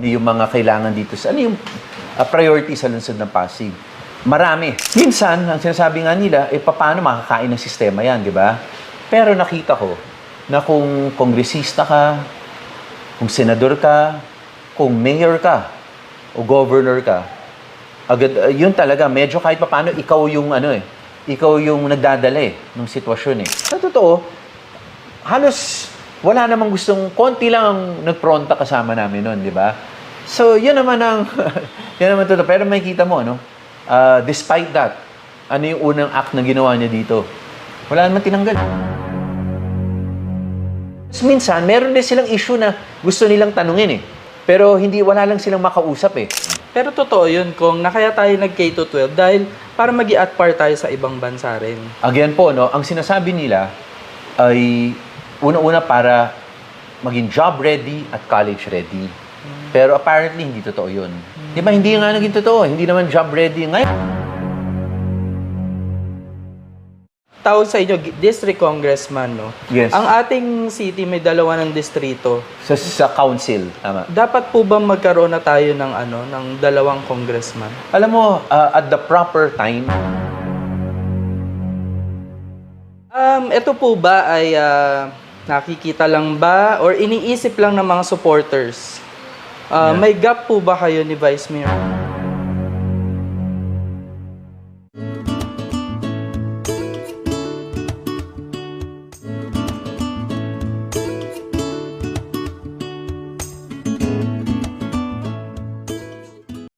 maybe yung mga kailangan dito sa, ano yung uh, priority sa lungsod ng Pasig? Marami. Minsan, ang sinasabi nga nila, eh, paano makakain ng sistema yan, di ba? Pero nakita ko na kung kongresista ka, kung senador ka, kung mayor ka, o governor ka, agad, uh, yun talaga, medyo kahit paano, ikaw yung ano eh, ikaw yung nagdadala eh, ng sitwasyon eh. Sa totoo, halos wala namang gustong, konti lang ang nagpronta kasama namin noon, di ba? So, yun naman ang, yun naman totoo. Pero makikita mo, no? Uh, despite that, ano yung unang act na ginawa niya dito? Wala naman tinanggal. Tapos minsan, meron din silang issue na gusto nilang tanungin eh. Pero hindi, wala lang silang makausap eh. Pero totoo yun, kung nakaya tayo nag K-12 dahil para mag at par tayo sa ibang bansa rin. Again po, no, ang sinasabi nila ay una-una para maging job ready at college ready. Pero apparently, hindi totoo yun. Di ba, hindi nga naging totoo. Hindi naman job ready. Ngayon, Tawag sa inyo, district congressman, no? Yes. Ang ating city may dalawa ng distrito. sa, sa council, tama. Dapat po ba magkaroon na tayo ng ano, ng dalawang congressman? Alam mo, uh, at the proper time, Um, ito po ba ay ah, nakikita lang ba or iniisip lang ng mga supporters? Ah, Yeah. May gap po ba kayo ni Vice Mayor?